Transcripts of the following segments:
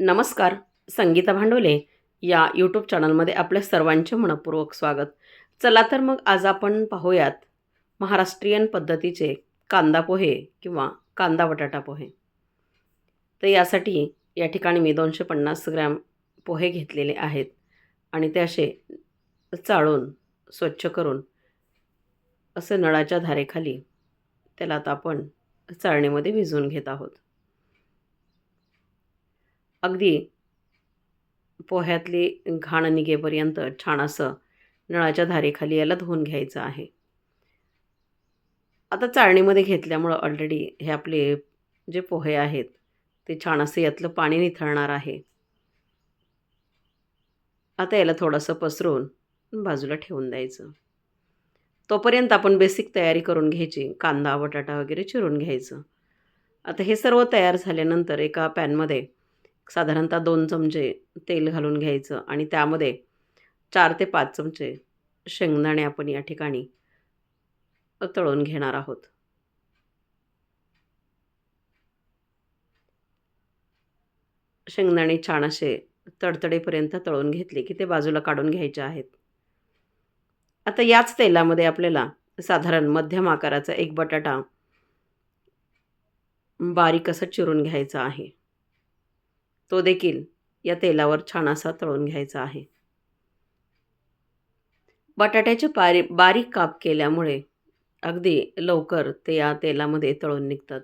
नमस्कार संगीता भांडवले या यूट्यूब चॅनलमध्ये आपल्या सर्वांचे मनपूर्वक स्वागत. चला तर मग आज आपण पाहूयात महाराष्ट्रीयन पद्धतीचे कांदा पोहे किंवा कांदा बटाटा पोहे. तर यासाठी या ठिकाणी मी दोनशे पन्नास ग्रॅम पोहे घेतलेले आहेत आणि ते असे चाळून स्वच्छ करून असं नळाच्या धारेखाली त्याला आता आपण चाळणीमध्ये भिजवून घेत आहोत. अगदी पोह्यातली घाण निघेपर्यंत छान असं नळाच्या धारेखाली याला धुवून घ्यायचं आहे. आता चाळणीमध्ये घेतल्यामुळं ऑलरेडी हे आपले जे पोहे आहेत ते छान असं यातलं पाणी निथळणार आहे. आता याला थोडंसं पसरून बाजूला ठेवून द्यायचं. तोपर्यंत आपण बेसिक तयारी करून घ्यायची कांदा बटाटा वगैरे चिरून घ्यायचं. आता हे सर्व तयार झाल्यानंतर एका पॅनमध्ये साधारणतः दोन चमचे तेल घालून घ्यायचं आणि त्यामध्ये चार ते पाच चमचे शेंगदाणे आपण या ठिकाणी तळून घेणार आहोत. शेंगदाणे छान असे तडतडेपर्यंत तळून घेतले की ते बाजूला काढून घ्यायचे आहेत. आता याच तेलामध्ये आपल्याला साधारण मध्यम आकाराचा एक बटाटा बारीक असं चिरून घ्यायचा आहे. तो देखील या तेलावर छान असा तळून घ्यायचा आहे. बटाट्याचे पारी बारीक काप केल्यामुळे अगदी लवकर ते या तेलामध्ये तळून निघतात.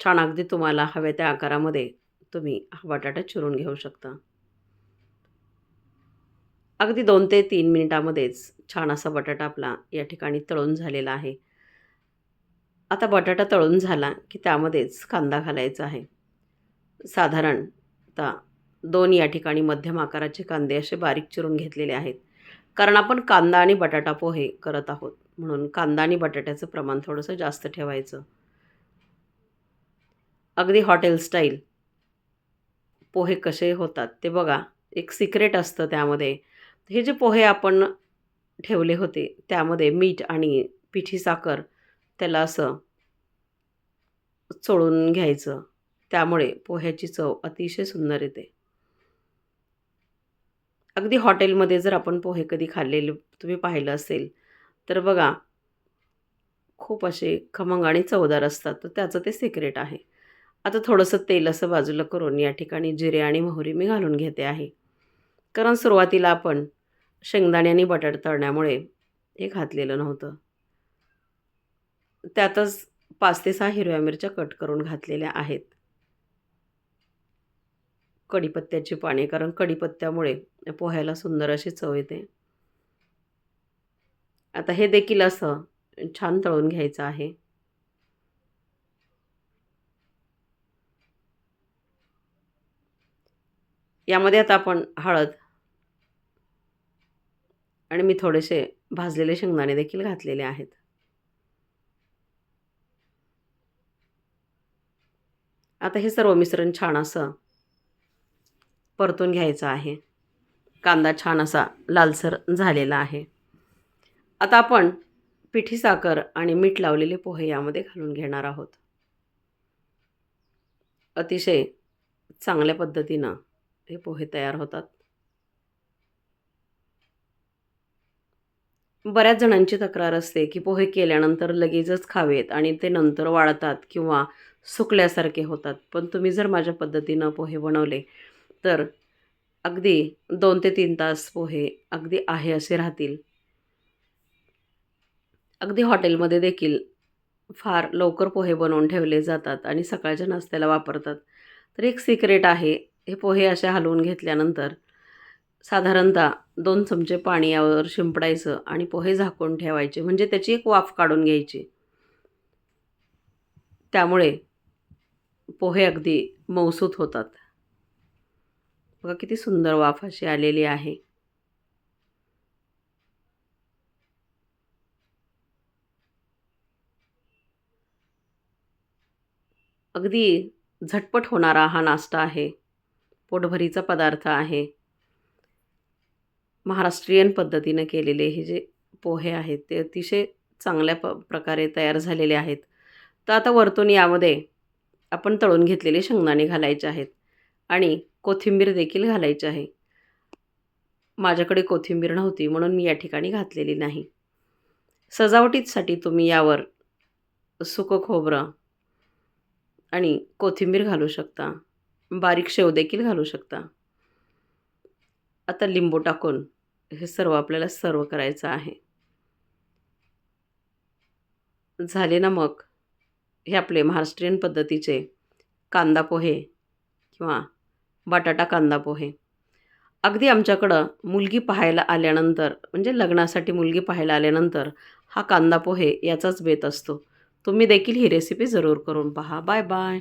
छान अगदी तुम्हाला हव्या त्या आकारामध्ये तुम्ही हा बटाटा चिरून घेऊ शकता. अगदी दोन ते तीन मिनिटामध्येच छान असा बटाटा आपला या ठिकाणी तळून झालेला आहे. आता बटाटा तळून झाला की त्यामध्येच कांदा घालायचा आहे. साधारणतः दोन या ठिकाणी मध्यम आकाराचे कांदे असे बारीक चिरून घेतलेले आहेत. कारण आपण कांदा आणि बटाटा पोहे करत आहोत. म्हणून कांदा आणि बटाट्याचं प्रमाण थोडंसं जास्त ठेवायचं. अगदी हॉटेल स्टाईल पोहे कसे होतात ते बघा. एक सिक्रेट असतं त्यामध्ये. हे जे पोहे आपण ठेवले होते त्यामध्ये मीठ आणि पिठी साखर त्याला असं चोळून घ्यायचं. त्यामुळे पोह्याची चव अतिशय सुंदर येते. अगदी हॉटेलमध्ये जर आपण पोहे कधी खाल्लेले तुम्ही पाहिलं असेल तर बघा खूप असे खमंग आणि चवदार असतात. तर त्याचं ते सिक्रेट आहे. आता थोडंसं तेल असं बाजूला करून या ठिकाणी जिरे आणि मोहरी मी घालून घेते आहे. कारण सुरुवातीला आपण शेंगदाणे आणि बटाट तळण्यामुळे हे घातलेलं नव्हतं. त्यातच पाच ते सहा हिरव्या मिरच्या कट करून घातलेल्या आहेत. कढीपत्त्याची पाने कारण कढीपत्त्यामुळे पोह्याला सुंदर अशी चव येते. आता हे देखील असं छान तळून घ्यायचं आहे. यामध्ये आता आपण हळद आणि मी थोडेसे भाजलेले शेंगदाणे देखील घातलेले आहेत. आता हे सर्व मिश्रण छान असं परतून घ्यायचं आहे. कांदा छान असा लालसर झालेला आहे. आता आपण पिठी साखर आणि मीठ लावलेले पोहे यामध्ये घालून घेणार आहोत. अतिशय चांगल्या पद्धतीनं हे पोहे तयार होतात. बऱ्याच जणांची तक्रार असते की पोहे केल्यानंतर लगेचच खावेत आणि ते नंतर वाळतात किंवा सुकल्यासारखे होतात. पण तुम्ही जर माझ्या पद्धतीनं पोहे बनवले तर अगदी दोन ते तीन तास पोहे अगदी आहे असे राहतील. अगदी हॉटेलमध्ये देखील फार लवकर पोहे बनवून ठेवले जातात आणि सकाळच्या नाश्त्याला वापरतात. तर एक सिक्रेट आहे हे पोहे असे हलवून घेतल्यानंतर साधारणतः दोन चमचे पाणी यावर शिंपडायचं आणि पोहे झाकून ठेवायचे. म्हणजे त्याची एक वाफ काढून घ्यायची. त्यामुळे पोहे अगदी मौसूत होतात. बघा किती सुंदर वाफ अशी आलेली आहे. अगदी झटपट होणारा हा नाश्ता आहे. पोटभरीचा पदार्थ आहे. महाराष्ट्रीयन पद्धतीनं केलेले हे जे पोहे आहेत ते अतिशय चांगल्या प प्रकारे तयार झालेले आहेत. तर आता वरतून यामध्ये आपण तळून घेतलेले शेंगदाणे घालायचे आहेत आणि कोथिंबीर देखील घालायची आहे. माझ्याकडे कोथिंबीर नव्हती म्हणून मी या ठिकाणी घातलेली नाही. सजावटीसाठी तुम्ही यावर सुकं खोबरं आणि कोथिंबीर घालू शकता. बारीक शेव देखील घालू शकता. आता लिंबू टाकून हे सर्व आपल्याला सर्व करायचं आहे. झाले ना मग? हे आपले महाराष्ट्रीयन पद्धतीचे कांदा पोहे किंवा बटाटा कांदा पोहे. अगदी आमच्याकडं मुलगी पाहायला आल्यानंतर म्हणजे लग्नासाठी मुलगी पाहायला आल्यानंतर हा कांदा पोहे याचाच बेत असतो. तुम्ही देखील ही रेसिपी जरूर करून पहा. Bye bye